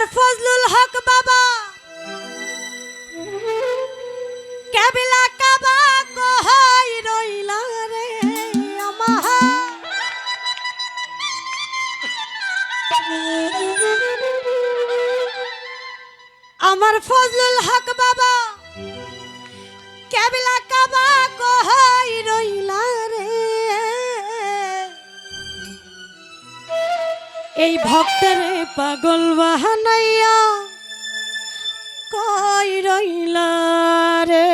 আমার ফজলুল হক বাবা। কেবিলা কাবা কহাই রইলা রে আমার ফজলুল হক এই ভক্তের পাগল বাহানাইয়া কই রইলা রে?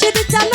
সেদিন চাল